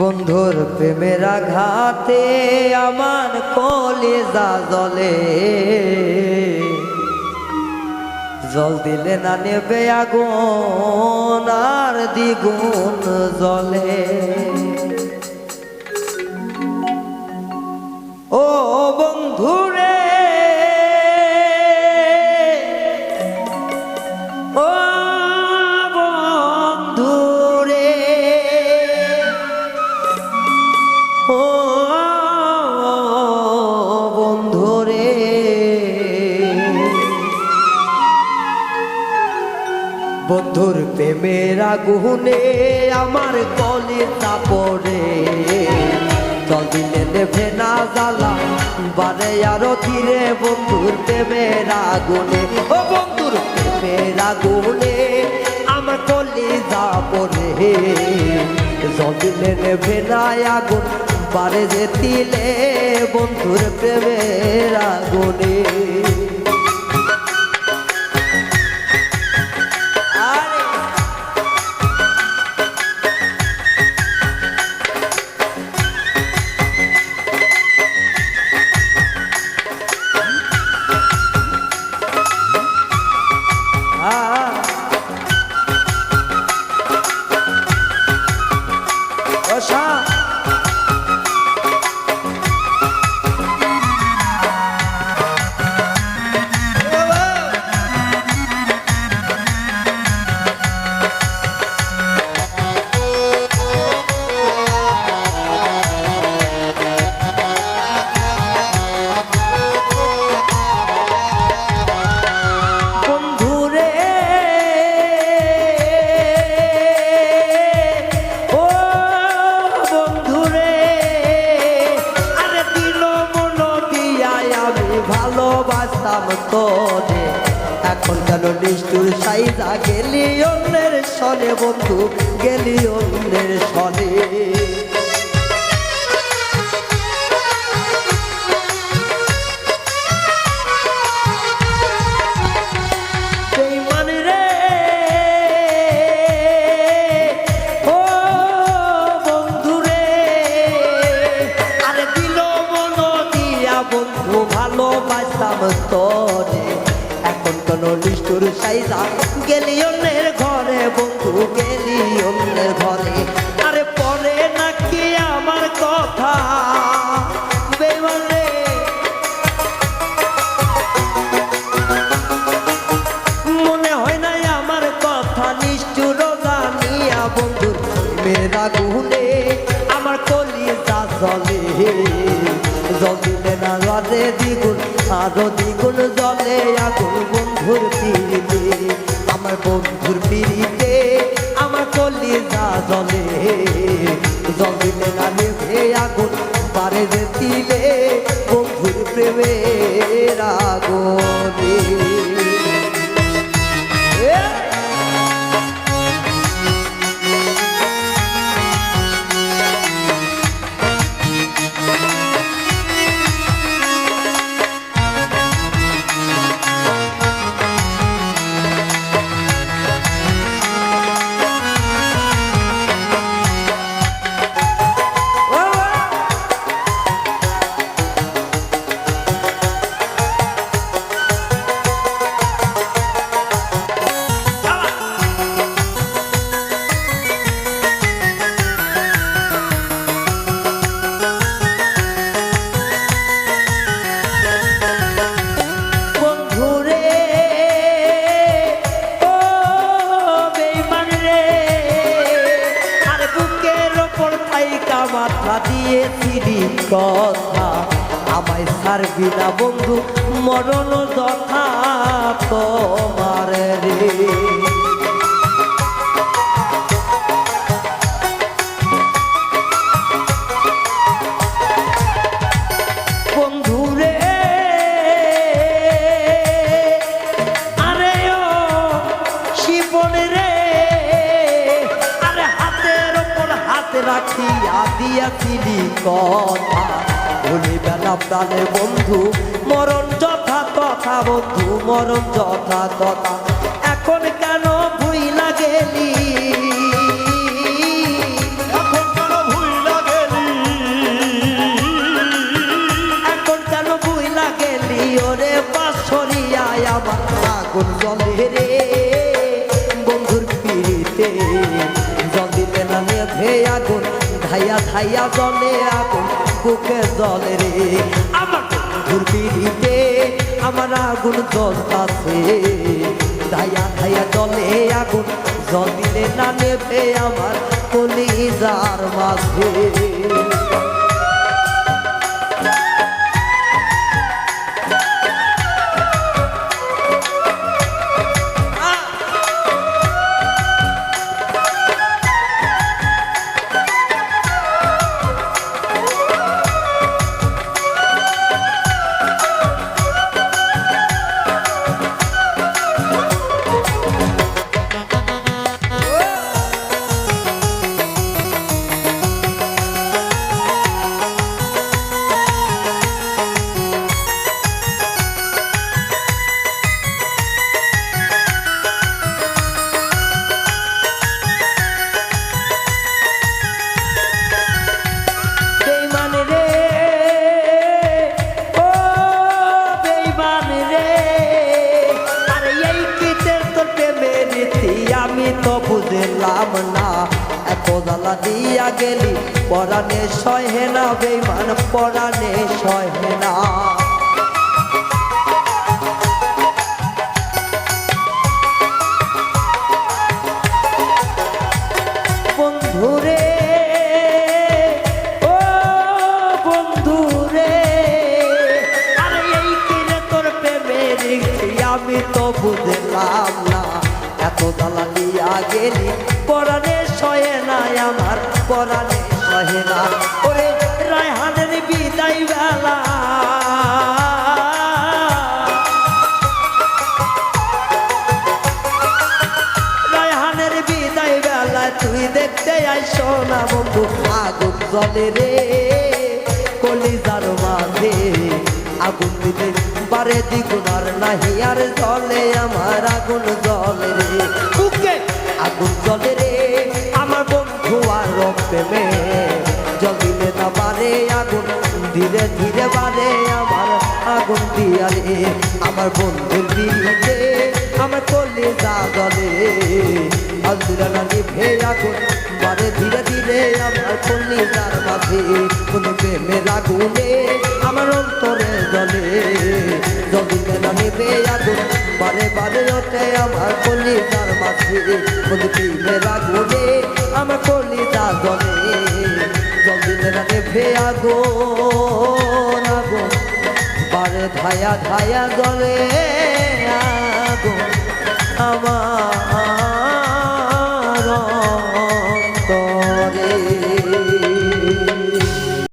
বন্ধুর প্রেমের আঘাতে আমার কলেজা জলে। জল দিলে না নেবে আগুন আর দ্বিগুণ জলে। প্রেমের আগুনে আমার কলে পড়ে জল দিলে নেভে না জ্বালা, বারে আরও ধীরে বন্ধুর প্রেমের আগুনে ও বন্ধুর প্রেমের আগুনে আমার কলে যা পড়ে জল দিলে নেভে না আগুন, বারে যে তিলে বন্ধুর প্রেমের আগুনে বন্ধুরে ভালোবাসতাম করে। এখন কেন নিষ্ঠুর সাইজা গেলি অন্যের সনে বন্ধু? গেলি অন্যের সনে। তোরে এখন কোন নিষ্ঠুর সাইজা, গেলি অন্যের ঘরে, বন্ধু গেলি অন্যের ঘরে। আরে পরে নাকি আমার কথা মনে হয় নাই আমার কথা, নিষ্ঠুর জানিয়া বন্ধুর মেরা গুনে আমার কলি যা জলে জল না জলে দ্বিগুণ আরও দ্বিগুণ জলে আগুন বন্ধুর পিড়িতে, আমার বন্ধুর পিড়িতে, আমার কলি যা জলে। জল দিলে না নেভে আগুন, পারে যে দিলে বন্ধুর প্রেমের আগুনে। দিয়েছিলি কথা। আমায় সারবি না বন্ধু মরণ যথা। রাখিয়া দিয়া দিয়াছিলি কথা। ভুলিবেলা প্রাণের বন্ধু মরণ যথা কথা বন্ধু মরণ যথা কথা। এখন কেন ভুইলা গেলি এখন কেন ভুইলা গেলি ওরে পাশরিয়ায় আমার আগুন জলের ধাইয়া ধাইয়া জলে আগুন বুকে জলে রে। আমার বন্ধুর পিড়িতে আমার আগুন জ্বলতাছে। ধাইয়া ধাইয়া জলে আগুন জল দিলে না নেবে আমার কলিজার মাঝে। জ্বালা দিয়া গেলি, পরাণে সহে না, বেইমান, পরাণে সহে না। আমি তো বুঝলাম না। এত জ্বালা দিয়া গেলি আমার পরাণে সহে না। ওরে রায়হানের বিদায় বেলা রায়হানের বিদায় বেলায় তুই দেখতে আইসো না বন্ধু, আগুন জলে রে। কলিজার মাঝে আগুন দিলে বারে দ্বিগুণ আর নাহি, আর জলে আমার আগুন জলে রে। বুকে আগুন জলে রে। আর প্রেমে জল দিলে না বারে আগুন, ধীরে ধীরে বারে আমার আগুন দিয়া রে আমার বন্ধুর দিতে আমার কলে জলে আজরা নিভে আগুন, বারে ধীরে ধীরে আমার কলি যার মাঝে। কোন প্রেমের আগুনে আমার অন্তরে জলে। বারে বারে ওঠে আমার কলি যার মাঝে। কোন মেলা গোলে, আমার কলি যা জলদিন রাতে নিভে আগো আগুন বারে ধায়া ধায়া গলে আগো আমার